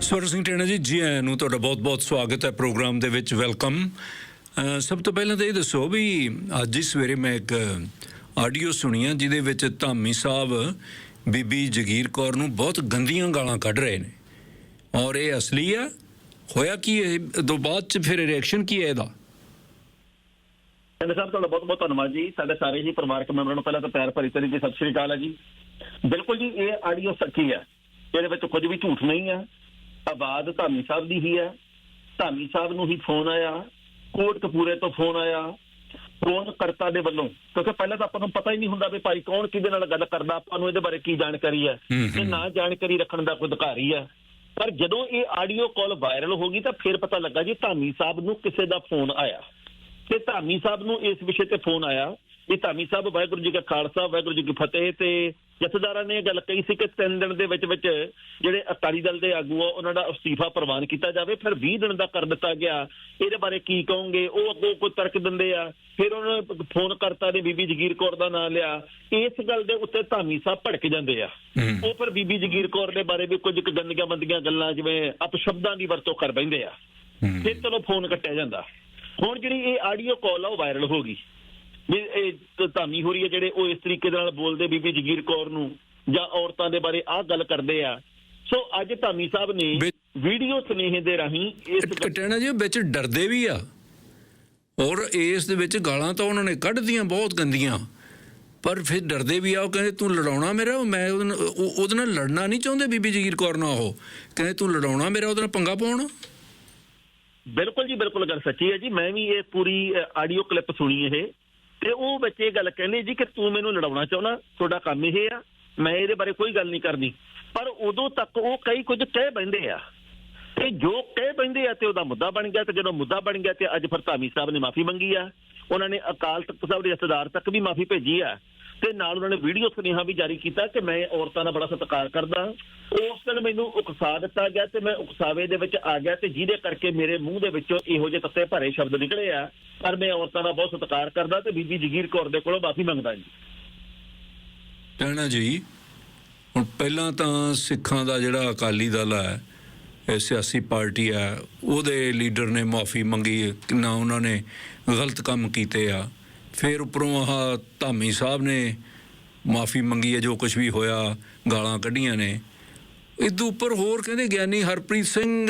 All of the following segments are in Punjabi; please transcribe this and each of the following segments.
ਸਵਰ ਸਿੰਘ ਟੇਣਾ ਜੀ ਜੀ ਆਇਆਂ ਨੂੰ ਤੁਹਾਡਾ ਬਹੁਤ-ਬਹੁਤ ਸਵਾਗਤ ਹੈ ਪ੍ਰੋਗਰਾਮ ਦੇ ਵਿੱਚ, ਵੈਲਕਮ। ਸਭ ਤੋਂ ਪਹਿਲਾਂ ਤਾਂ ਇਹ ਦੱਸੋ ਵੀ ਅੱਜ ਹੀ ਸਵੇਰੇ ਮੈਂ ਇੱਕ ਆਡੀਓ ਸੁਣੀ ਜਿਹਦੇ ਵਿੱਚ ਧਾਮੀ ਸਾਹਿਬ, ਬੀਬੀ ਜਗੀਰ ਕੌਰ ਨੂੰ ਬਹੁਤ ਗੰਦੀਆਂ ਗਾਲਾਂ ਕੱਢ ਰਹੇ ਨੇ। ਔਰ ਇਹ ਅਸਲੀ ਆ? ਹੋਇਆ ਕੀ ਇਹ? ਤੋਂ ਬਾਅਦ ਚ ਫਿਰ ਰਿਐਕਸ਼ਨ ਕੀ ਹੈ ਇਹਦਾ? ਕਹਿੰਦੇ ਸਾਹਿਬ, ਤੁਹਾਡਾ ਬਹੁਤ ਬਹੁਤ ਧੰਨਵਾਦ ਜੀ। ਸਾਡੇ ਸਾਰੇ ਜੀ ਪਰਿਵਾਰਕ ਮੈਂਬਰਾਂ ਨੂੰ ਪਹਿਲਾਂ ਤਾਂ ਪਿਆਰ ਭਰੀ ਤਰੀ ਜੀ ਸਤਿ ਸ਼੍ਰੀ ਅਕਾਲ ਹੈ ਜੀ। ਬਿਲਕੁਲ ਜੀ, ਇਹ ਆਡੀਓ ਸੱਚੀ ਹੈ। ਇਹਦੇ ਵਿੱਚ ਕੁਝ ਵੀ ਝੂਠ ਨਹੀਂ ਹੈ। ਆਵਾਜ਼ ਧਾਮੀ ਸਾਹਿਬ ਦੀ ਹੀ ਹੈ। ਧਾਮੀ ਸਾਹਿਬ ਨੂੰ ਹੀ ਫੋਨ ਆਇਆ। ਕੋਟ ਕਪੂਰੇ ਤੋਂ ਫੋਨ ਆਇਆ। ਫੋਨ ਕਰਤਾ ਦੇ ਵੱਲੋਂ? ਕਿਉਂਕਿ ਪਹਿਲਾਂ ਤਾਂ ਆਪਾਂ ਨੂੰ ਪਤਾ ਹੀ ਨਹੀਂ ਹੁੰਦਾ ਵੀ ਭਾਈ ਕੌਣ ਕਿਹਦੇ ਨਾਲ ਗੱਲ ਕਰਦਾ। ਆਪਾਂ ਨੂੰ ਇਹਦੇ ਬਾਰੇ ਕੀ ਜਾਣਕਾਰੀ ਹੈ? ਹੂੰ, ਹੂੰ। ਇਹ ਨਾ ਜਾਣਕਾਰੀ ਰੱਖਣ ਦਾ ਕੋਈ ਅਧਿਕਾਰੀ ਹੈ। ਪਰ ਜਦੋਂ ਇਹ ਆਡੀਓ ਕਾਲ ਵਾਇਰਲ ਹੋ ਗਈ ਤਾਂ ਫਿਰ ਪਤਾ ਲੱਗਾ ਜੀ ਧਾਮੀ ਸਾਹਿਬ ਨੂੰ ਕਿਸੇ ਦਾ ਫੋਨ ਆਇਆ। ਤੇ ਧਾਮੀ ਸਾਹਿਬ ਨੂੰ ਇਸ ਵਿਸ਼ੇ ਤੇ ਫੋਨ ਆਇਆ। ਇਹ ਧਾਮੀ ਸਾਹਿਬ ਵਾਹਿਗੁਰੂ ਜੀ ਕਾ ਖਾਲਸਾ ਵਾਹਿਗੁਰੂ ਜੀ ਕੀ ਫਤਿਹ ਤੇ ਜਥੇਦਾਰਾਂ ਨੇ ਇਹ ਗੱਲ ਕਹੀ ਸੀ ਕਿ ਤਿੰਨ ਦਿਨ ਦੇ ਵਿੱਚ ਵਿੱਚ ਜਿਹੜੇ ਅਕਾਲੀ ਦਲ ਦੇ ਆਗੂ ਆ ਉਹਨਾਂ ਦਾ ਅਸਤੀਫਾ ਪ੍ਰਵਾਨ ਕੀਤਾ ਜਾਵੇ ਫਿਰ 20 ਦਿਨ ਦਾ ਕਰ ਦਿੱਤਾ ਗਿਆ। ਇਹਦੇ ਬਾਰੇ ਕੀ ਕਹੋਗੇ? ਉਹ ਅੱਗੋਂ ਕੋਈ ਤਰਕ ਦਿੰਦੇ ਆ। ਫਿਰ ਉਹਨਾਂ ਨੇ ਫੋਨ ਕਰਤਾ ਨੇ ਬੀਬੀ ਜਗੀਰ ਕੌਰ ਦਾ ਨਾਮ ਲਿਆ। ਇਸ ਗੱਲ ਦੇ ਉੱਤੇ ਧਾਮੀ ਸਾਹਿਬ ਭੜਕ ਜਾਂਦੇ ਆ। ਉਹ ਫਿਰ ਬੀਬੀ ਜਗੀਰ ਕੌਰ ਦੇ ਬਾਰੇ ਵੀ ਕੁਝ ਗੰਦੀਆਂ ਬੰਦੀਆਂ ਗੱਲਾਂ ਜਿਵੇਂ ਅਪਸ਼ਬਦਾਂ ਦੀ ਵਰਤੋਂ ਕਰ ਬੈਂਦੇ ਆ। ਫਿਰ ਚਲੋ ਫੋਨ ਕੱਟਿਆ ਜਾਂਦਾ। ਹੁਣ ਜਿਹੜੀ ਇਹ ਆਡੀਓ ਕਾਲ ਆ ਉਹ ਵਾਇਰਲ ਹੋ ਗਈ। ਵੀ ਇਹ ਧਾਮੀ ਹੋ ਰਹੀ ਹੈ ਜਿਹੜੇ ਉਹ ਇਸ ਤਰੀਕੇ ਦੇ ਨਾਲ ਬੋਲਦੇ ਬੀਬੀ ਜਗੀਰ ਕੌਰ ਨੂੰ ਜਾਂ ਔਰਤਾਂ ਦੇ ਬਾਰੇ ਆਹ ਗੱਲ ਕਰਦੇ ਆ। ਸੋ ਅੱਜ ਧਾਮੀ ਸਾਹਿਬ ਨੇ ਵੀਡੀਓ ਸੁਨੇਹੇ ਦੇ ਰਾਹੀਂ ਇਸ ਗੱਲ- ਟੇਣਾ ਜੀ ਵਿੱਚ ਡਰਦੇ ਵੀ ਆ। ਔਰ ਇਸ ਦੇ ਵਿੱਚ ਗਾਲਾਂ ਤਾਂ ਉਹਨਾਂ ਨੇ ਕੱਢਦੀਆਂ ਬਹੁਤ ਗੰਦੀਆਂ। ਪਰ ਫਿਰ ਡਰਦੇ ਵੀ ਆ ਉਹ ਕਹਿੰਦੇ ਤੂੰ ਲੜਾਉਣਾ ਮੇਰਾ ਮੈਂ ਉਹਦੇ ਨਾਲ ਲੜਨਾ ਨਹੀਂ ਚਾਹੁੰਦੇ ਬੀਬੀ ਜਗੀਰ ਕੌਰ ਨਾਲ ਉਹ। ਕਹਿੰਦੇ ਤੂੰ ਲੜਾਉਣਾ ਮੇਰਾ ਉਹਦੇ ਨਾਲ ਪੰਗਾ ਪਾਉਣਾ? ਬਿਲਕੁਲ ਜੀ ਬਿਲਕੁਲ ਗੱਲ ਸੱਚੀ ਹੈ ਜੀ। ਮੈਂ ਵੀ ਇਹ ਪੂਰੀ ਆਡੀਓ ਕਲਿੱਪ ਸੁਣੀ ਇਹ। ਤੇ ਉਹ ਵਿੱਚ ਇਹ ਗੱਲ ਕਹਿੰਦੇ ਜੀ ਕਿ ਤੂੰ ਮੈਨੂੰ ਲੜਾਉਣਾ ਚਾਹੁੰਦਾ, ਤੁਹਾਡਾ ਕੰਮ ਇਹ ਆ, ਮੈਂ ਇਹਦੇ ਬਾਰੇ ਕੋਈ ਗੱਲ ਨਹੀਂ ਕਰਨੀ। ਪਰ ਉਦੋਂ ਤੱਕ ਉਹ ਕਈ ਕੁਝ ਕਹਿ ਬੈਂਦੇ ਆ। ਤੇ ਜੋ ਕਹਿ ਬੈਂਦੇ ਆ ਤੇ ਉਹਦਾ ਮੁੱਦਾ ਬਣ ਗਿਆ ਤੇ ਜਦੋਂ ਮੁੱਦਾ ਬਣ ਗਿਆ ਤੇ ਅੱਜ ਫਿਰ ਧਾਮੀ ਸਾਹਿਬ ਨੇ ਮਾਫੀ ਮੰਗੀ ਆ। ਉਹਨਾਂ ਨੇ ਅਕਾਲ ਤਖਤ ਸਾਹਿਬ ਦੇ ਜਥੇਦਾਰ ਤੱਕ ਵੀ ਮਾਫੀ ਭੇਜੀ ਆ। ਤੇ ਨਾਲ ਉਹਨਾਂ ਨੇ ਵੀਡੀਓ ਸੁਨੇਹਾ ਵੀ ਜਾਰੀ ਕੀਤਾ ਕਿ ਮੈਂ ਔਰਤਾਂ ਦਾ ਬੜਾ ਸਤਿਕਾਰ ਕਰਦਾ ਉਸ ਦਿਨ ਮੈਨੂੰ ਉਕਸਾ ਦਿੱਤਾ ਗਿਆ ਤੇ ਮੈਂ ਉਕਸਾਵੇ ਦੇ ਵਿੱਚ ਆ ਗਿਆ ਤੇ ਜਿਹਦੇ ਕਰਕੇ ਮੇਰੇ ਮੂੰਹ ਦੇ ਵਿੱਚੋਂ ਇਹੋ ਜਿਹੇ ਤੱਤੇ ਭਰੇ ਸ਼ਬਦ ਨਿਕਲੇ ਆ। ਪਰ ਮੈਂ ਔਰਤਾਂ ਦਾ ਬਹੁਤ ਸਤਿਕਾਰ ਕਰਦਾ ਤੇ ਬੀਬੀ ਜਗੀਰ ਕੌਰ ਦੇ ਕੋਲੋਂ ਮਾਫੀ ਮੰਗਦਾ ਜੀ। ਟੇਣਾ ਜੀ, ਹੁਣ ਪਹਿਲਾਂ ਤਾਂ ਸਿੱਖਾਂ ਦਾ ਜਿਹੜਾ ਅਕਾਲੀ ਦਲ ਹੈ, ਇਹ ਸਿਆਸੀ ਪਾਰਟੀ ਹੈ, ਉਹਦੇ ਲੀਡਰ ਨੇ ਮਾਫੀ ਮੰਗੀ ਕਿੰਨਾ ਉਹਨਾਂ ਨੇ ਗਲਤ ਕੰਮ ਕੀਤੇ ਆ। ਫਿਰ ਉੱਪਰੋਂ ਆਹ ਧਾਮੀ ਸਾਹਿਬ ਨੇ ਮਾਫੀ ਮੰਗੀ ਹੈ, ਜੋ ਕੁਝ ਵੀ ਹੋਇਆ, ਗਾਲਾਂ ਕੱਢੀਆਂ ਨੇ। ਇਦੋਂ ਉੱਪਰ ਹੋਰ ਕਹਿੰਦੇ ਗਿਆਨੀ ਹਰਪ੍ਰੀਤ ਸਿੰਘ,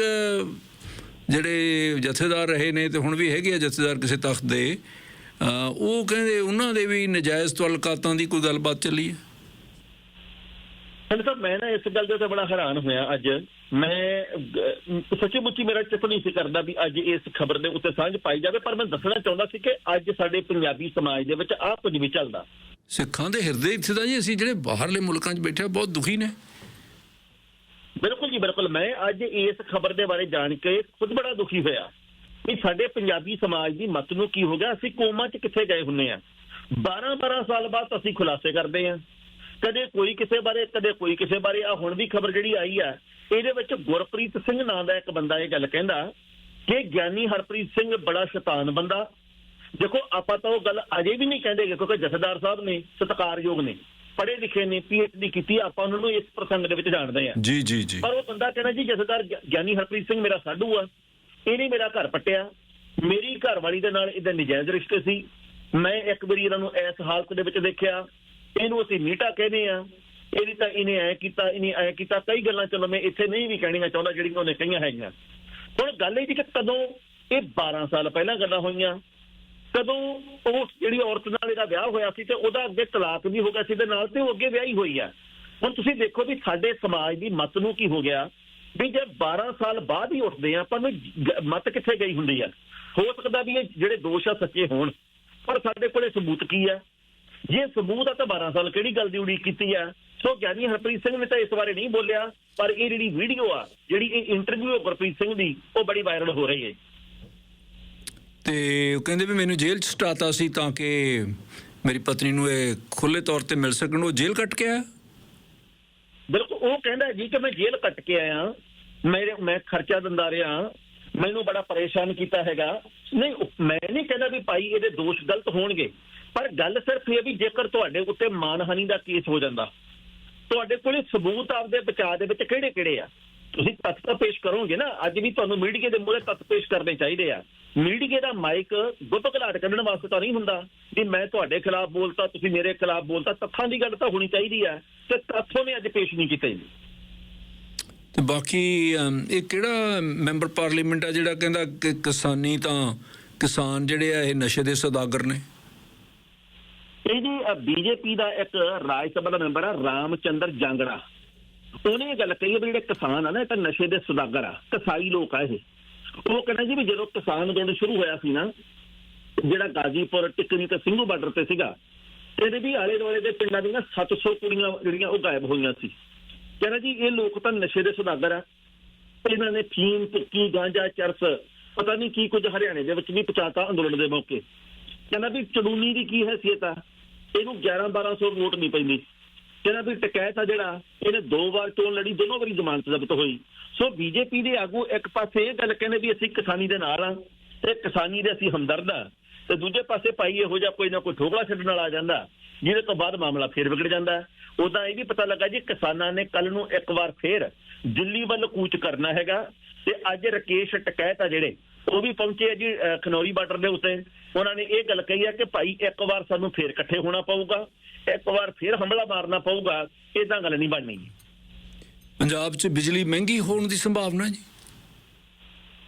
ਜਿਹੜੇ ਜਥੇਦਾਰ ਰਹੇ ਨੇ ਤੇ ਹੁਣ ਵੀ ਹੈਗੇ ਆ ਜਥੇਦਾਰ ਕਿਸੇ ਤਖਤ ਦੇ ਉਹ ਕਹਿੰਦੇ ਉਹਨਾਂ ਦੇ ਵੀ ਨਜਾਇਜ਼ ਤਲਕਾਤਾਂ ਦੀ ਕੋਈ ਗੱਲਬਾਤ ਚੱਲੀ ਹੈ? ਸਰ ਮੈਂ ਨਾ ਇਸ ਗੱਲ ਦੇ ਉੱਤੇ ਬੜਾ ਹੈਰਾਨ ਹੋਇਆ ਅੱਜ। ਮੈਂ ਸੱਚੀ ਮੁੱਚੀ ਮੇਰਾ ਚਿੱਤ ਨਹੀਂ ਸੀ ਕਰਦਾ ਵੀ ਅੱਜ ਇਸ ਖਬਰ ਦੇ ਉੱਤੇ ਸਾਂਝ ਪਾਈ ਜਾਵੇ ਪਰ ਮੈਂ ਦੱਸਣਾ ਚਾਹੁੰਦਾ ਸੀ ਕਿ ਅੱਜ ਸਾਡੇ ਪੰਜਾਬੀ ਸਮਾਜ ਦੇ ਵਿੱਚ ਆਹ ਕੁਝ ਵੀ ਚੱਲਦਾ। ਸਿੱਖਾਂ ਦੇ ਹਿਰਦੇ ਇੱਥੇ ਦਾ ਜੀ ਅਸੀਂ ਜਿਹੜੇ ਬਾਹਰਲੇ ਮੁਲਕਾਂ 'ਚ ਬੈਠੇ ਆ ਬਹੁਤ ਦੁਖੀ ਨੇ। ਬਿਲਕੁਲ ਜੀ ਬਿਲਕੁਲ। ਮੈਂ ਅੱਜ ਇਸ ਖਬਰ ਦੇ ਬਾਰੇ ਜਾਣ ਕੇ ਖੁਦ ਬੜਾ ਦੁਖੀ ਹੋਇਆ ਵੀ ਸਾਡੇ ਪੰਜਾਬੀ ਸਮਾਜ ਦੀ ਮਤ ਨੂੰ ਕੀ ਹੋ ਗਿਆ? ਅਸੀਂ ਕੋਮਾ 'ਚ ਕਿੱਥੇ ਗਏ ਹੁੰਨੇ ਆ? 12-12 ਸਾਲ ਬਾਅਦ ਅਸੀਂ ਖੁਲਾਸੇ ਕਰਦੇ ਆ। ਕਦੇ ਕੋਈ ਕਿਸੇ ਬਾਰੇ ਕਦੇ ਕੋਈ ਕਿਸੇ ਬਾਰੇ। ਆ ਹੁਣ ਵੀ ਖਬਰ ਜਿਹੜੀ ਆਈ ਆ ਇਹਦੇ ਵਿੱਚ ਗੁਰਪ੍ਰੀਤ ਸਿੰਘ ਨਾਂ ਦਾ ਇੱਕ ਬੰਦਾ ਇਹ ਗੱਲ ਕਹਿੰਦਾ ਕਿ ਗਿਆਨੀ ਹਰਪ੍ਰੀਤ ਸਿੰਘ ਬੜਾ ਸ਼ੈਤਾਨ ਬੰਦਾ। ਦੇਖੋ ਆਪਾਂ ਤਾਂ ਉਹ ਗੱਲ ਅਜੇ ਵੀ ਨਹੀਂ ਕਹਿੰਦੇ ਕਿਉਂਕਿ ਜਥੇਦਾਰ ਸਾਹਿਬ ਨੇ ਸਤਿਕਾਰਯੋਗ ਨੇ ਪੜ੍ਹੇ ਲਿਖੇ ਨੇ ਪੀਐਚਡੀ ਕੀਤੀ ਆਪਾਂ ਉਹਨਾਂ ਨੂੰ ਇਸ ਪ੍ਰਸੰਗ ਦੇ ਵਿੱਚ ਜਾਣਦੇ ਆ। ਜੀ ਜੀ ਜੀ। ਪਰ ਉਹ ਬੰਦਾ ਕਹਿੰਦਾ ਜੀ ਜਥੇਦਾਰ ਗਿਆਨੀ ਹਰਪ੍ਰੀਤ ਸਿੰਘ ਮੇਰਾ ਸਾਡੂ ਆ ਇਹਨੇ ਮੇਰਾ ਘਰ ਪੱਟਿਆ ਮੇਰੀ ਘਰ ਵਾਲੀ ਦੇ ਨਾਲ ਇਹਦਾ ਨਜਾਇਜ਼ ਰਿਸ਼ਤੇ ਸੀ। ਮੈਂ ਇੱਕ ਵਾਰੀ ਇਹਨਾਂ ਨੂੰ ਇਸ ਹਾਲਤ ਦੇ ਵਿੱਚ ਦੇਖਿਆ ਇਹਨੂੰ ਅਸੀਂ ਮੀਟਾ ਕਹਿੰਦੇ ਆ ਇਹਦੀ ਤਾਂ ਇਹਨੇ ਐ ਕੀਤਾ, ਇਹਨੇ ਐ ਕੀਤਾ। ਕਈ ਗੱਲਾਂ ਚਲੋ ਮੈਂ ਇੱਥੇ ਨਹੀਂ ਵੀ ਕਹਿਣੀਆਂ ਚਾਹੁੰਦਾ ਜਿਹੜੀਆਂ ਉਹਨੇ ਕਹੀਆਂ ਹੈਗੀਆਂ। ਹੁਣ ਗੱਲ ਇਹ ਜੀ ਕਿ ਕਦੋਂ ਇਹ 12 ਸਾਲ ਪਹਿਲਾਂ ਗੱਲਾਂ ਹੋਈਆਂ, ਕਦੋਂ ਉਹ ਜਿਹੜੀ ਔਰਤ ਨਾਲ ਇਹਦਾ ਵਿਆਹ ਹੋਇਆ ਸੀ ਤੇ ਉਹਦਾ ਅੱਗੇ ਤਲਾਕ ਵੀ ਹੋ ਗਿਆ ਸੀ ਤੇ ਨਾਲ ਤੇ ਉਹ ਅੱਗੇ ਵਿਆਹੀ ਹੋਈ ਆ। ਹੁਣ ਤੁਸੀਂ ਦੇਖੋ ਵੀ ਸਾਡੇ ਸਮਾਜ ਦੀ ਮਤ ਨੂੰ ਕੀ ਹੋ ਗਿਆ, ਵੀ ਜੇ 12 ਸਾਲ ਬਾਅਦ ਹੀ ਉੱਠਦੇ ਆ ਪਰ ਨੂੰ ਗ- ਮਤ ਕਿੱਥੇ ਗਈ ਹੁੰਦੀ ਆ? ਹੋ ਸਕਦਾ ਵੀ ਇਹ ਜਿਹੜੇ ਦੋਸ਼ ਆ ਸੱਚੇ ਹੋਣ, ਪਰ ਸਾਡੇ ਕੋਲੇ ਸਬੂਤ ਕੀ ਆ? ਜੇ ਸਬੂਤ ਆ ਤਾਂ 12 ਸਾਲ ਕਿਹੜੀ ਗੱਲ ਦੀ ਉਡੀਕ ਕੀਤੀ ਆ? ਸੋ ਗਿਆਨੀ ਹਰਪ੍ਰੀਤ ਸਿੰਘ ਨੇ ਤਾਂ ਇਸ ਬਾਰੇ ਨਹੀਂ ਬੋਲਿਆ ਪਰ ਇਹ ਜਿਹੜੀ ਵੀਡੀਓ ਆ ਜਿਹੜੀ ਇਹ ਇੰਟਰਵਿਊ ਗੁਰਪ੍ਰੀਤ ਸਿੰਘ ਦੀ ਉਹ ਬੜੀ ਵਾਇਰਲ ਹੋ ਰਹੀ ਹੈ। ਤੇ ਉਹ ਕਹਿੰਦੇ ਵੀ ਮੈਨੂੰ ਜੇਲ੍ਹ 'ਚ ਸਟਾਤਾ ਸੀ ਤਾਂ ਕਿ ਮੇਰੀ ਪਤਨੀ ਨੂੰ ਇਹ ਖੁੱਲੇ ਤੌਰ ਤੇ ਮਿਲ ਸਕਣ। ਉਹ ਜੇਲ੍ਹ ਕੱਟ ਕੇ ਆਇਆ? ਬਿਲਕੁਲ ਉਹ ਕਹਿੰਦਾ ਜੀ ਕਿ ਮੈਂ ਜੇਲ੍ਹ ਕੱਟ ਕੇ ਆਇਆ। ਮੇਰੇ ਮੈਂ ਖਰਚਾ ਦਿੰਦਾ ਰਿਹਾ। ਮੈਨੂੰ ਬੜਾ ਪਰੇਸ਼ਾਨ ਕੀਤਾ ਹੈਗਾ। ਨਹੀਂ ਮੈਂ ਨਹੀਂ ਕਹਿੰਦਾ ਵੀ ਭਾਈ ਇਹਦੇ ਦੋਸ਼ ਗਲਤ ਹੋਣਗੇ। ਪਰ ਗੱਲ ਸਿਰਫ ਇਹ ਵੀ ਜੇਕਰ ਤੁਹਾਡੇ ਉੱਤੇ ਮਾਨਹਾਨੀ ਦਾ ਕੇਸ ਹੋ ਜਾਂਦਾ, ਤੁਹਾਡੇ ਕੋਲ ਸਬੂਤ ਆਪਦੇ ਬਚਾਅ ਦੇ ਵਿੱਚ ਕਿਹੜੇ ਕਿਹੜੇ ਆ? ਤੁਸੀਂ ਤੱਥ ਤਾਂ ਪੇਸ਼ ਕਰੋਗੇ ਨਾ, ਅੱਜ ਵੀ ਤੁਹਾਨੂੰ ਮੀਡੀਆ ਦੇ ਮੂਹਰੇ ਤੱਥ ਪੇਸ਼ ਕਰਨੇ ਚਾਹੀਦੇ ਆ। ਮੀਡੀਆ ਦਾ ਮਾਈਕ ਗੁੱਪ ਘਲਾਟ ਕੱਢਣ ਵਾਸਤੇ ਤਾਂ ਨਹੀਂ ਹੁੰਦਾ ਵੀ ਮੈਂ ਤੁਹਾਡੇ ਖਿਲਾਫ ਬੋਲਤਾ, ਤੁਸੀਂ ਮੇਰੇ ਖਿਲਾਫ ਬੋਲਤਾ, ਤੱਥਾਂ ਦੀ ਗੱਲ ਤਾਂ ਹੋਣੀ ਚਾਹੀਦੀ ਆ ਤੇ ਤੱਥੋਂ ਨੇ ਅੱਜ ਪੇਸ਼ ਨਹੀਂ ਕੀਤੇ ਤੇ ਬਾਕੀ ਇਹ ਕਿਹੜਾ ਮੈਂਬਰ ਪਾਰਲੀਮੈਂਟ ਆ ਜਿਹੜਾ ਕਹਿੰਦਾ ਕਿ ਕਿਸਾਨੀ ਤਾਂ ਕਿਸਾਨ ਜਿਹੜੇ ਆ ਇਹ ਨਸ਼ੇ ਦੇ ਸੌਦਾਗਰ ਨੇ? ਇਹ ਜੀ ਬੀਜੇਪੀ ਦਾ ਇੱਕ ਰਾਜ ਸਭਾ ਦਾ ਮੈਂਬਰ ਆ, ਰਾਮਚੰਦਰ ਜਾਂਗੜਾ। ਉਹਨੇ ਇਹ ਗੱਲ ਕਹੀ ਹੈ ਵੀ ਜਿਹੜੇ ਕਿਸਾਨ ਆ ਨਾ, ਇਹ ਤਾਂ ਨਸ਼ੇ ਦੇ ਸੁਦਾਗਰ ਆ, ਕਸਾਈ ਲੋਕ ਆ ਇਹ। ਉਹ ਕਹਿੰਦਾ ਜੀ ਵੀ ਜਦੋਂ ਕਿਸਾਨ ਅੰਦੋਲਨ ਸ਼ੁਰੂ ਹੋਇਆ ਸੀ ਨਾ, ਜਿਹੜਾ ਗਾਜ਼ੀਪੁਰ ਟਿਕਰੀ ਤੇ ਸਿੰਘੂ ਬਾਰਡਰ ਤੇ ਸੀਗਾ, ਇਹਦੇ ਵੀ ਆਲੇ ਦੁਆਲੇ ਦੇ ਪਿੰਡਾਂ ਦੀਆਂ 700 ਕੁੜੀਆਂ ਜਿਹੜੀਆਂ ਉਹ ਗਾਇਬ ਹੋਈਆਂ ਸੀ। ਕਹਿੰਦਾ ਜੀ, ਇਹ ਲੋਕ ਤਾਂ ਨਸ਼ੇ ਦੇ ਸੁਦਾਗਰ ਆ। ਇਹਨਾਂ ਨੇ ਫੀਮ ਟਿੱਕੀ ਗਾਂਜਾ, ਚਰਸ, ਪਤਾ ਨਹੀਂ ਕੀ ਕੁਝ ਹਰਿਆਣੇ ਦੇ ਵਿੱਚ ਵੀ ਪਹੁੰਚਾਤਾ ਅੰਦੋਲਨ ਦੇ ਮੌਕੇ। ਕਹਿੰਦਾ ਵੀ ਚੜੂਨੀ ਦੀ ਕੀ ਹੈਸੀਅਤ ਆ? ਇਹਨੂੰ 11 1200 ਵੋਟ ਨਹੀਂ ਪੈਂਦੀ। ਕਹਿੰਦਾ ਵੀ ਟਕੈਤ ਆ ਜਿਹੜਾ, ਇਹਨੇ ਦੋ ਵਾਰ ਚੋਣ ਲੜੀ, ਦੋਨੋਂ ਵਾਰੀ ਜ਼ਮਾਨਤ ਜ਼ਬਤ ਹੋਈ। ਸੋ ਬੀਜੇਪੀ ਦੇ ਆਗੂ ਇੱਕ ਪਾਸੇ ਇਹ ਗੱਲ ਕਹਿੰਦੇ ਵੀ ਅਸੀਂ ਕਿਸਾਨੀ ਦੇ ਨਾਲ ਆ, ਤੇ ਕਿਸਾਨੀ ਦੇ ਅਸੀਂ ਹਮਦਰਦ ਆ, ਤੇ ਦੂਜੇ ਪਾਸੇ ਭਾਈ ਇਹੋ ਜਿਹਾ ਕੋਈ ਨਾ ਕੋਈ ਠੋਕਲਾ ਛੱਡਣ ਵਾਲਾ ਆ ਜਾਂਦਾ, ਜਿਹਦੇ ਤੋਂ ਬਾਅਦ ਮਾਮਲਾ ਫੇਰ ਵਿਗੜ ਜਾਂਦਾ। ਉਦਾਂ ਇਹ ਵੀ ਪਤਾ ਲੱਗਾ ਜੀ, ਕਿਸਾਨਾਂ ਨੇ ਕੱਲ ਨੂੰ ਇੱਕ ਵਾਰ ਫੇਰ ਦਿੱਲੀ ਵੱਲ ਕੂਚ ਕਰਨਾ ਹੈਗਾ, ਤੇ ਅੱਜ ਰਕੇਸ਼ ਟਕੈਤ ਆ ਜਿਹੜੇ ਉਹ ਵੀ ਪਹੁੰਚੇ ਜੀ ਖਨੌਰੀ ਬਾਰਡਰ ਦੇ ਉੱਤੇ। ਉਹਨਾਂ ਨੇ ਇਹ ਗੱਲ ਕਹੀ ਆ ਕਿ ਭਾਈ ਇੱਕ ਵਾਰ ਸਾਨੂੰ ਫੇਰ ਇਕੱਠੇ ਹੋਣਾ ਪਊਗਾ ਇੱਕ ਵਾਰ ਫੇਰ ਹਮਲਾ ਮਾਰਨਾ ਪਊਗਾ ਇਦਾਂ ਗੱਲ ਨਹੀਂ ਬਣਨੀ ਪੰਜਾਬ 'ਚ ਬਿਜਲੀ ਮਹਿੰਗੀ ਹੋਣ ਦੀ ਸੰਭਾਵਨਾ ਜੀ?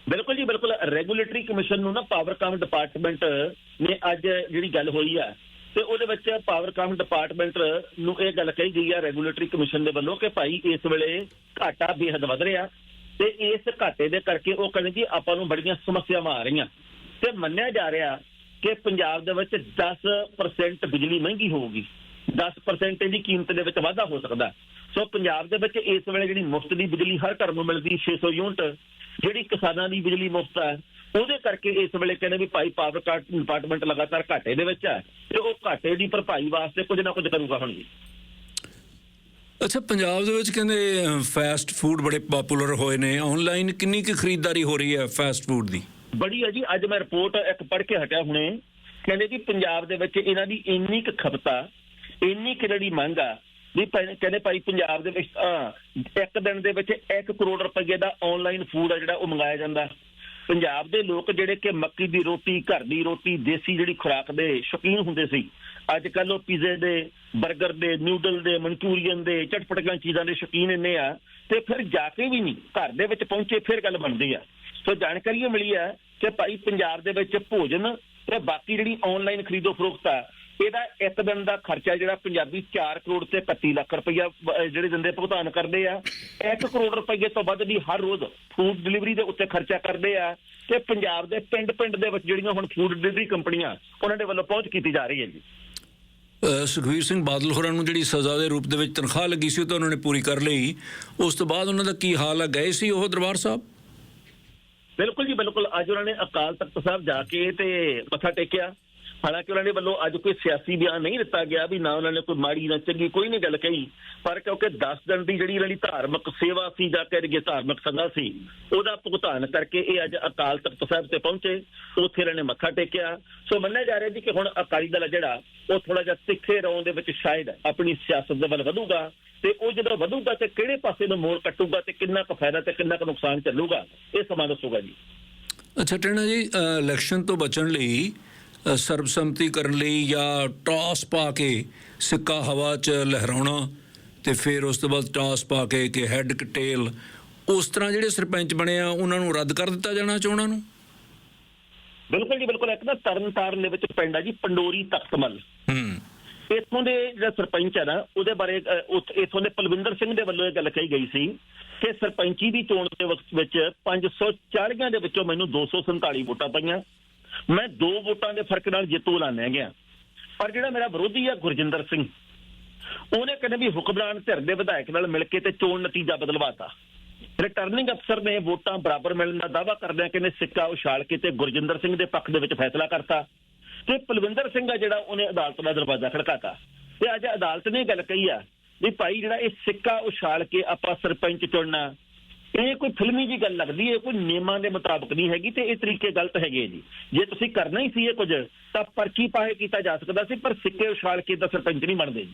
ਬਿਲਕੁਲ ਜੀ ਬਿਲਕੁਲ। ਰੈਗੂਲੇਟਰੀ ਕਮਿਸ਼ਨ ਨੂੰ ਨਾ ਪਾਵਰਕਾਮ ਡਿਪਾਰਟਮੈਂਟ ਨੇ ਅੱਜ ਜਿਹੜੀ ਗੱਲ ਹੋਈ ਆ ਤੇ ਉਹਦੇ ਵਿੱਚ ਪਾਵਰਕਾਮ ਡਿਪਾਰਟਮੈਂਟ ਨੂੰ ਇਹ ਗੱਲ ਕਹੀ ਗਈ ਆ ਰੈਗੂਲੇਟਰੀ ਕਮਿਸ਼ਨ ਦੇ ਵੱਲੋਂ ਕਿ ਭਾਈ ਇਸ ਵੇਲੇ ਘਾਟਾ ਬੇਹੱਦ ਵਧ ਰਿਹਾ। ਤੇ ਇਸ ਘਾਟੇ ਦੇ ਕਰਕੇ ਉਹ ਕਹਿੰਦੇ ਜੀ ਆਪਾਂ ਨੂੰ ਬੜੀਆਂ ਸਮੱਸਿਆਵਾਂ ਆ ਰਹੀਆਂ। ਤੇ ਮੰਨਿਆ ਜਾ ਰਿਹਾ ਕਿ ਪੰਜਾਬ ਦੇ ਵਿੱਚ 10% ਬਿਜਲੀ ਮਹਿੰਗੀ ਹੋਊਗੀ। 10% ਇਹਦੀ ਕੀਮਤ ਦੇ ਵਿੱਚ ਵਾਧਾ ਹੋ ਸਕਦਾ। ਸੋ ਪੰਜਾਬ ਦੇ ਵਿੱਚ ਇਸ ਵੇਲੇ ਜਿਹੜੀ ਮੁਫਤ ਦੀ ਬਿਜਲੀ ਹਰ ਘਰ ਨੂੰ ਮਿਲਦੀ 600 ਯੂਨਿਟ, ਜਿਹੜੀ ਕਿਸਾਨਾਂ ਦੀ ਬਿਜਲੀ ਮੁਫਤ ਹੈ ਉਹਦੇ ਕਰਕੇ ਇਸ ਵੇਲੇ ਕਹਿੰਦੇ ਵੀ ਭਾਈ ਪਾਵਰ ਕਾਟ ਡਿਪਾਰਟਮੈਂਟ ਲਗਾਤਾਰ ਘਾਟੇ ਦੇ ਵਿੱਚ ਹੈ ਤੇ ਉਹ ਘਾਟੇ ਦੀ ਭਰਪਾਈ ਵਾਸਤੇ ਕੁਝ ਨਾ ਕੁਝ ਕਰੂਗਾ ਹੁਣ ਜੀ। ਅੱਛਾ, ਪੰਜਾਬ ਦੇ ਵਿੱਚ ਕਹਿੰਦੇ ਫਾਸਟ ਫੂਡ ਬੜੇ ਪਪੂਲਰ ਹੋਏ ਨੇ। ਆਨਲਾਈਨ ਕਿੰਨੀ ਕੁ ਖਰੀਦਦਾਰੀ ਹੋ ਰਹੀ ਹੈ ਫਾਸਟ ਫੂਡ ਦੀ? ਬੜੀ ਹੈ ਜੀ, ਅੱਜ ਮੈਂ ਰਿਪੋਰਟ ਇੱਕ ਪੜ੍ਹ ਕੇ ਹਟਿਆ ਹੁਣੇ। ਕਹਿੰਦੇ ਜੀ, ਪੰਜਾਬ ਦੇ ਵਿੱਚ ਇਹਨਾਂ ਦੀ ਇੰਨੀ ਕੁ ਖਪਤਾ, ਇੰਨੀ ਕੁ ਜਿਹੜੀ ਮੰਗ ਆ, ਵੀ ਕਹਿੰਦੇ ਭਾਈ ਪੰਜਾਬ ਦੇ ਵਿੱਚ ਇੱਕ ਦਿਨ ਦੇ ਵਿੱਚ 1 ਕਰੋੜ ਰੁਪਏ ਦਾ ਆਨਲਾਈਨ ਫੂਡ ਆ ਜਿਹੜਾ ਉਹ ਮੰਗਾਇਆ ਜਾਂਦਾ। ਪੰਜਾਬ ਦੇ ਲੋਕ ਜਿਹੜੇ ਕਿ ਮੱਕੀ ਦੀ ਰੋਟੀ, ਘਰ ਦੀ ਰੋਟੀ, ਦੇਸੀ ਜਿਹੜੀ ਖੁਰਾਕ ਦੇ ਸ਼ੌਕੀਨ ਹੁੰਦੇ ਸੀ ਅੱਜ ਕੱਲ ਉਹ ਪੀਜ਼ੇ ਦੇ 버ਗਰ ਦੇ ਨਿਊਡਲ ਦੇ, ਮਨਚੂਰੀਅਨ ਦੇ, ਚਟਪਟੀਆਂ ਚੀਜ਼ਾਂ ਦੇ ਸ਼ੌਕੀਨ ਇੰਨੇ ਆ ਤੇ ਫਿਰ ਜਾ ਕੇ ਵੀ ਨਹੀਂ, ਘਰ ਦੇ ਵਿੱਚ ਪਹੁੰਚੇ ਫਿਰ ਗੱਲ ਬਣਦੀ ਆ। ਸੋ ਜਾਣਕਾਰੀ ਇਹ ਮਿਲੀ ਹੈ ਕਿ ਭਾਈ ਪੰਜਾਬ ਦੇ ਵਿੱਚ ਭੋਜਨ ਤੇ ਬਾਕੀ ਜਿਹੜੀ ਆਨਲਾਈਨ ਖਰੀਦੋ ਫਰੋਖਤ ਆ ਇਹਦਾ ਇੱਕ ਦਿਨ ਦਾ ਖਰਚਾ ਜਿਹੜਾ ਪੰਜਾਬੀ 4 ਕਰੋੜ ਤੇ 31 ਲੱਖ ਰੁਪਈਆ ਜਿਹੜੇ ਦਿੰਦੇ ਭੁਗਤਾਨ ਕਰਦੇ ਆ 1 ਕਰੋੜ ਰੁਪਈਏ ਤੋਂ ਵੱਧ ਵੀ ਹਰ ਰੋਜ਼ ਫੂਡ ਡਿਲੀਵਰੀ ਦੇ ਉੱਤੇ ਖਰਚਾ ਕਰਦੇ ਆ ਤੇ ਪੰਜਾਬ ਦੇ ਪਿੰਡ-ਪਿੰਡ ਦੇ ਵਿੱਚ ਜਿਹੜੀਆਂ ਹੁਣ ਫੂਡ ਡਿਲੀਵਰੀ ਕੰਪਨੀਆਂ, ਉਹਨਾਂ ਦੇ ਵੱਲੋਂ ਪਹੁੰਚ ਕੀਤੀ ਜਾ ਰਹੀ ਹੈ ਜੀ। ਅ, ਸੁਖਬੀਰ ਸਿੰਘ ਬਾਦਲ ਹੋਰਾਂ ਨੂੰ ਜਿਹੜੀ ਸਜ਼ਾ ਦੇ ਰੂਪ ਦੇ ਵਿੱਚ ਤਨਖਾਹ ਲੱਗੀ ਸੀ ਉਹ ਤਾਂ ਉਹਨਾਂ ਨੇ ਪੂਰੀ ਕਰ ਲਈ। ਉਸ ਤੋਂ ਬਾਅਦ ਉਹਨਾਂ ਦਾ ਕੀ ਹਾਲ ਹੈ ਗਏ ਸੀ ਉਹ ਦਰਬਾਰ ਸਾਹਿਬ? ਬਿਲਕੁਲ ਜੀ ਬਿਲਕੁਲ। ਅੱਜ ਉਹਨਾਂ ਨੇ ਅਕਾਲ ਤਖਤ ਸਾਹਿਬ ਜਾ ਕੇ ਤੇ ਮੱਥਾ ਟੇਕਿਆ। ਹਾਲਾਂਕਿ ਉਹਨਾਂ ਦੇ ਵੱਲੋਂ ਅੱਜ ਕੋਈ ਸਿਆਸੀ ਬਿਆਨ ਨਹੀਂ ਦਿੱਤਾ ਗਿਆ ਵੀ ਨਾ ਉਹਨਾਂ ਨੇ ਕੋਈ ਮਾੜੀ ਨਾ ਚੰਗੀ ਕੋਈ ਨਹੀਂ ਗੱਲ ਕਹੀ, ਪਰ ਕਿਉਂਕਿ 10 ਦਿਨ ਦੀ ਜਿਹੜੀ ਇਹਨਾਂ ਦੀ ਧਾਰਮਿਕ ਸੇਵਾ ਸੀ ਜਾਂ ਕਹਿ ਲਈਏ ਧਾਰਮਿਕ ਸਜ਼ਾ ਸੀ, ਉਹਦਾ ਭੁਗਤਾਨ ਕਰਕੇ ਇਹ ਅੱਜ ਅਕਾਲ ਤਖਤ ਸਾਹਿਬ ਤੇ ਪਹੁੰਚੇ, ਉੱਥੇ ਇਹਨਾਂ ਨੇ ਮੱਥਾ ਟੇਕਿਆ। ਸੋ ਮੰਨਿਆ ਜਾ ਰਿਹਾ ਜੀ ਕਿ ਹੁਣ ਅਕਾਲੀ ਦਲ ਆ ਜਿਹੜਾ, ਉਹ ਥੋੜਾ ਜਿਹਾ ਤਿੱਖੇ ਰੌਂ ਦੇ ਵਿੱਚ ਸ਼ਾਇਦ ਆਪਣੀ ਸਿਆਸਤ ਦੇ ਵੱਲ ਵਧੂਗਾ ਤੇ ਉਹ ਜਦੋਂ ਵਧੂਗਾ ਤੇ ਕਿਹੜੇ ਪਾਸੇ ਨੂੰ ਮੋੜ ਕੱਟੂਗਾ ਤੇ ਕਿੰਨਾ ਕੁ ਫਾਇਦਾ ਤੇ ਕਿੰਨਾ ਕੁ ਨੁਕਸਾਨ ਚੱਲੂਗਾ, ਇਹ ਸਮਾਂ ਦੱਸੂਗਾ ਜੀ। ਅੱਛਾ ਟੈਣਾ ਜੀ ਇਲੈਕਸ਼ਨ ਤੋਂ ਬਚਣ ਲਈ ਸਰਬਸੰਮਤੀ ਕਰਨ ਲਈ ਜਾਂ ਟਾਸ ਪਾ ਕੇ ਸਿੱਕਾ ਹਵਾ 'ਚ ਲਹਿਰਾਉਣਾ ਤੇ ਫਿਰ ਉਸ ਤੋਂ ਬਾਅਦ ਟਾਸ ਪਾ ਕੇ ਕਿ ਹੈੱਡ ਟੇਲ ਉਸ ਤਰ੍ਹਾਂ ਜਿਹੜੇ ਸਰਪੰਚ ਬਣੇ ਆ ਉਹਨਾਂ ਨੂੰ ਰੱਦ ਕਰ ਦਿੱਤਾ ਜਾਣਾ ਚੋਣਾਂ ਨੂੰ ਬਿਲਕੁਲ ਜੀ ਬਿਲਕੁਲ। ਇੱਕ ਨਾ ਤਰਨ ਤਾਰਨ ਦੇ ਵਿੱਚ ਪਿੰਡ ਆ ਜੀ ਪੰਡੋਰੀ ਤਖਤਮਲ। ਹੂੰ। ਇੱਥੋਂ ਦੇ ਜਿਹੜਾ ਸਰਪੰਚ ਹੈ ਨਾ ਉਹਦੇ ਬਾਰੇ ਇੱਥੋਂ ਦੇ ਪਲਵਿੰਦਰ ਸਿੰਘ ਦੇ ਵੱਲੋਂ ਇਹ ਗੱਲ ਕਹੀ ਗਈ ਸੀ ਕਿ ਸਰਪੰਚੀ ਦੀ ਚੋਣ ਦੇ ਵਕਤ ਵਿੱਚ 540 ਦੇ ਵਿੱਚੋਂ ਮੈਨੂੰ 247 ਵੋਟਾਂ ਪਈਆਂ। ਮੈਂ ਦੋ ਵੋਟਾਂ ਦੇ ਫ਼ਰਕ ਨਾਲ ਜਿੱਤੂ ਐਲਾਨਿਆ ਗਿਆ। ਪਰ ਜਿਹੜਾ ਮੇਰਾ ਵਿਰੋਧੀ ਆ ਗੁਰਜਿੰਦਰ ਸਿੰਘ, ਉਹਨੇ ਕਹਿੰਦੇ ਵੀ ਹੁਕਮਰਾਨ ਧਿਰ ਦੇ ਵਿਧਾਇਕ ਨਾਲ ਮਿਲ ਕੇ ਤੇ ਚੋਣ ਨਤੀਜਾ ਬਦਲਵਾਤਾ। ਰਿਟਰਨਿੰਗ ਅਫਸਰ ਨੇ ਵੋਟਾਂ ਬਰਾਬਰ ਮਿਲਣ ਦਾ ਦਾਅਵਾ ਕਰਦਿਆਂ ਕਹਿੰਦੇ ਸਿੱਕਾ ਉਛਾਲ ਕੇ ਤੇ ਗੁਰਜਿੰਦਰ ਸਿੰਘ ਦੇ ਪੱਖ ਦੇ ਵਿੱਚ ਫੈਸਲਾ ਕਰਤਾ। ਤੇ ਪਲਵਿੰਦਰ ਸਿੰਘ ਆ ਜਿਹੜਾ ਉਹਨੇ ਅਦਾਲਤ ਦਾ ਦਰਵਾਜ਼ਾ ਖੜਕਾਤਾ। ਤੇ ਅੱਜ ਅਦਾਲਤ ਨੇ ਇਹ ਗੱਲ ਕਹੀ ਆ ਵੀ ਭਾਈ ਜਿਹੜਾ ਇਹ ਸਿੱਕਾ ਉਛਾਲ ਕੇ ਆਪਾਂ ਸਰਪੰਚ ਚੁਣਨਾ ਇਹ ਕੋਈ ਫਿਲਮੀ ਜੀ ਗੱਲ ਲੱਗਦੀ ਹੈ ਕੋਈ ਨਿਯਮਾਂ ਦੇ ਮੁਤਾਬਕ ਨਹੀਂ ਹੈਗੀ ਤੇ ਇਹ ਤਰੀਕੇ ਗਲਤ ਹੈਗੇ ਜੀ। ਜੇ ਤੁਸੀਂ ਕਰਨਾ ਹੀ ਸੀ ਇਹ ਕੁਝ ਤਾਂ ਪਰਚੀ ਪਾਏ ਕੀਤਾ ਜਾ ਸਕਦਾ ਸੀ ਪਰ ਸਿੱਕੇ ਉਛਾਲ ਕੇ ਤਾਂ ਸਰਪੰਚ ਨਹੀਂ ਬਣਦੇ ਜੀ।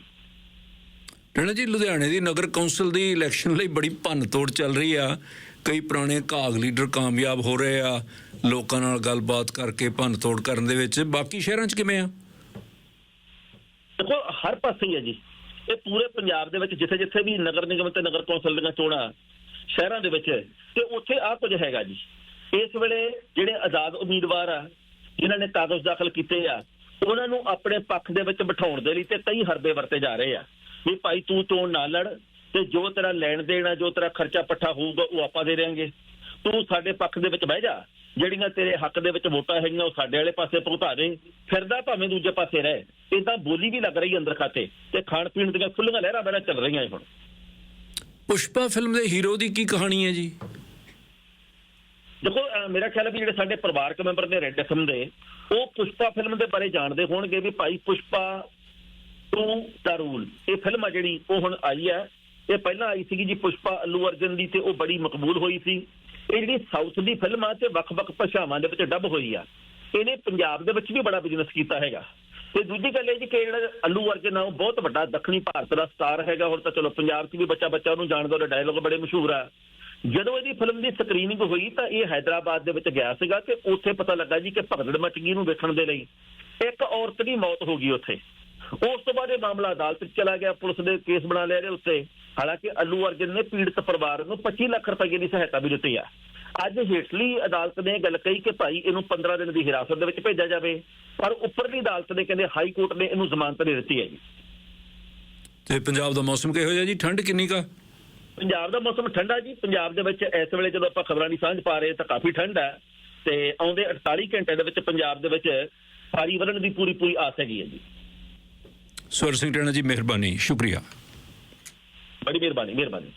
ਟਣਾ ਜੀ ਲੁਧਿਆਣੇ ਦੀ ਨਗਰ ਕੌਂਸਲ ਦੀ ਇਲੈਕਸ਼ਨ ਲਈ ਬੜੀ ਭੰਨ-ਤੋੜ ਚੱਲ ਰਹੀ ਆ। ਕਈ ਪੁਰਾਣੇ ਕਾਗ ਲੀਡਰ ਕਾਮਯਾਬ ਹੋ ਰਹੇ ਆ। ਲੋਕਾਂ ਨਾਲ ਗੱਲਬਾਤ ਕਰਕੇ ਭੰਨ-ਤੋੜ ਕਰਨ ਦੇ ਵਿੱਚ। ਬਾਕੀ ਸ਼ਹਿਰਾਂ 'ਚ ਕਿਵੇਂ ਆ? ਦੇਖੋ ਹਰ ਪਾਸੇ ਹੀ ਹੈ ਜੀ। ਇਹ ਪੂਰੇ ਪੰਜਾਬ ਦੇ ਵਿੱਚ ਜਿੱਥੇ ਜਿੱਥੇ ਵੀ ਨਗਰ ਨਿਗਮ ਤੇ ਨਗਰ ਕੌਂਸਲ ਦੀਆਂ ਚੋਣਾਂ ਸ਼ਹਿਰਾਂ ਦੇ ਵਿੱਚ। ਤੇ ਉੱਥੇ ਆ ਕੁਝ ਹੈਗਾ ਜੀ। ਇਸ ਵੇਲੇ ਜਿਹੜੇ ਆਜ਼ਾਦ ਉਮੀਦਵਾਰ ਆ, ਜਿਨ੍ਹਾਂ ਨੇ ਕਾਗਜ਼ ਦਾਖਲ ਕੀਤੇ ਆ, ਉਹਨਾਂ ਨੂੰ ਆਪਣੇ ਪੱਖ ਦੇ ਵਿੱਚ ਬਿਠਾਉਣ ਦੇ ਲਈ ਤੇ ਕਈ ਹਰਬੇ ਵਰਤੇ ਜਾ ਰਹੇ ਆ। ਵੀ ਭਾਈ ਤੂੰ ਚੋਣ ਨਾ ਲੜ ਤੇ ਜੋ ਤੇਰਾ ਲੈਣ ਦੇਣ ਆ, ਜੋ ਤੇਰਾ ਖਰਚਾ ਪੱਠਾ ਹੋਊਗਾ, ਉਹ ਆਪਾਂ ਦੇ ਦੇਾਂਗੇ ਤੂੰ ਸਾਡੇ ਪੱਖ ਦੇ ਵਿੱਚ ਬਹਿ ਜਾ। ਜਿਹੜੀਆਂ ਤੇਰੇ ਹੱਕ ਦੇ ਵਿੱਚ ਵੋਟਾਂ ਹੈਗੀਆਂ, ਉਹ ਸਾਡੇ ਵਾਲੇ ਪਾਸੇ ਭੁਗਤਾ ਦੇ। ਫਿਰਦਾ ਭਾਵੇਂ ਦੂਜੇ ਪਾਸੇ ਰਹਿ। ਇਦਾਂ ਬੋਲੀ ਵੀ ਲੱਗ ਰਹੀ ਅੰਦਰ ਖਾਤੇ। ਤੇ ਖਾਣ ਪੀਣ ਦੀਆਂ ਖੁੱਲੀਆਂ ਲਹਿਰਾਂ ਬਹਿਰਾਂ ਚੱਲ ਰਹੀਆਂ ਹੁਣ। ਪੁਸ਼ਪਾ ਫਿਲਮ ਦੇ ਹੀਰੋ ਦੀ ਕੀ ਕਹਾਣੀ ਹੈ ਜੀ? ਦੇਖੋ ਮੇਰਾ ਖਿਆਲ ਹੈ ਵੀ ਜਿਹੜੇ ਸਾਡੇ ਪਰਿਵਾਰਕ ਮੈਂਬਰ ਨੇ ਰੈੱਡ ਐਫਐਮ ਦੇ, ਉਹ ਪੁਸ਼ਪਾ ਫਿਲਮ ਦੇ ਬਾਰੇ ਜਾਣਦੇ ਹੋਣਗੇ ਵੀ ਭਾਈ ਪੁਸ਼ਪਾ ਟੂ ਦਾ ਰੂਲ। ਇਹ ਫਿਲਮ ਆ ਜਿਹੜੀ, ਉਹ ਹੁਣ ਆਈ ਹੈ। ਇਹ ਪਹਿਲਾਂ ਆਈ ਸੀਗੀ ਜੀ ਪੁਸ਼ਪਾ ਅੱਲੂ ਅਰਜਨ ਦੀ ਤੇ ਉਹ ਬੜੀ ਮਕਬੂਲ ਹੋਈ ਸੀ। ਇਹ ਜਿਹੜੀ ਸਾਊਥ ਦੀ ਫਿਲਮ ਆ ਤੇ ਵੱਖ-ਵੱਖ ਭਾਸ਼ਾਵਾਂ ਦੇ ਵਿੱਚ ਡੱਬ ਹੋਈ ਆ। ਇਹਨੇ ਪੰਜਾਬ ਦੇ ਵਿੱਚ ਵੀ ਬੜਾ ਬਿਜ਼ਨਸ ਕੀਤਾ ਹੈਗਾ। ਤੇ ਦੂਜੀ ਗੱਲ ਇਹ ਜੀ ਕਿ ਜਿਹੜਾ ਅੱਲੂ ਵਰਗੇ ਉਹ ਬਹੁਤ ਵੱਡਾ ਦੱਖਣੀ ਭਾਰਤ ਦਾ ਸਟਾਰ ਹੈਗਾ। ਹੁਣ ਤਾਂ ਚਲੋ, ਪੰਜਾਬ 'ਚ ਵੀ ਬੱਚਾ ਬੱਚਾ ਉਹਨੂੰ ਜਾਣਦਾ, ਉਹਦੇ ਡਾਇਲੋਗ ਬੜੇ ਮਸ਼ਹੂਰ ਆ। ਜਦੋਂ ਇਹਦੀ ਫਿਲਮ ਦੀ ਸਕਰੀਨਿੰਗ ਹੋਈ ਤਾਂ ਇਹ ਹైదరాబాద్ ਦੇ ਵਿੱਚ ਗਿਆ ਸੀਗਾ ਤੇ ਉੱਥੇ ਪਤਾ ਲੱਗਾ ਜੀ ਕਿ ਭਗਦੜ ਮਚਗੀ ਨੂੰ ਵੇਖਣ ਦੇ ਲਈ ਇੱਕ ਔਰਤ ਦੀ ਮੌਤ ਹੋ ਗਈ ਉੱਥੇ। ਉਸ ਤੋਂ ਬਾਅਦ ਇਹ ਮਾਮਲਾ ਅਦਾਲਤ 'ਚ ਚਲਾ ਗਿਆ, ਪੁਲਿਸ ਨੇ ਕੇਸ ਬਣਾ ਲਿਆ ਇਹਦੇ ਉੱਤੇ। ਹਾਲਾਂਕਿ ਅੱਲੂ ਅਰਜਨ ਨੇ ਪੀੜਤ ਪਰਿਵਾਰ ਨੂੰ 25 ਲੱਖ ਰੁਪਏ ਦੀ ਸਹਾਇਤਾ ਵੀ ਦਿੱਤੀ ਆ। ਅੱਜ ਹੇਠਲੀ ਅਦਾਲਤ ਨੇ ਗੱਲ ਕਹੀ ਕਿ ਭਾਈ ਇਹਨੂੰ 15 ਦਿਨ ਦੀ ਹਿਰਾਸਤ ਦੇ ਵਿੱਚ ਭੇਜਿਆ ਜਾਵੇ ਪਰ ਉੱਪਰਲੀ ਅਦਾਲਤ ਨੇ ਕਹਿੰਦੇ ਹਾਈ ਕੋਰਟ ਨੇ ਇਹਨੂੰ ਜ਼ਮਾਨਤ ਦੇ ਦਿੱਤੀ ਹੈ ਜੀ ਤੇ ਪੰਜਾਬ ਦਾ ਮੌਸਮ ਕਿਹੋ ਜਿਹਾ ਜੀ? ਠੰਡ ਕਿੰਨੀ ਕਾ ਪੰਜਾਬ ਦਾ ਮੌਸਮ ਠੰਡਾ ਜੀ ਪੰਜਾਬ ਦੇ ਵਿੱਚ ਇਸ ਵੇਲੇ ਜਦੋਂ ਆਪਾਂ ਖਬਰਾਂ ਦੀ ਸਾਂਝ ਪਾ ਰਹੇ ਤਾਂ ਕਾਫੀ ਠੰਡ ਹੈ ਤੇ ਆਉਂਦੇ 48 ਘੰਟੇ ਦੇ ਵਿੱਚ ਪੰਜਾਬ ਦੇ ਵਿੱਚ ਭਾਰੀ ਵਰਣ ਦੀ ਪੂਰੀ ਪੂਰੀ ਆਸ ਹੈਗੀ ਹੈ ਜੀ। ਸਵਰ ਸਿੰਘ ਟਣਾ ਜੀ ਮਿਹਰਬਾਨੀ ਸ਼ੁਕਰੀਆ। ਬੜੀ ਮਿਹਰਬਾਨੀ ਮਿਹਰਬਾਨੀ।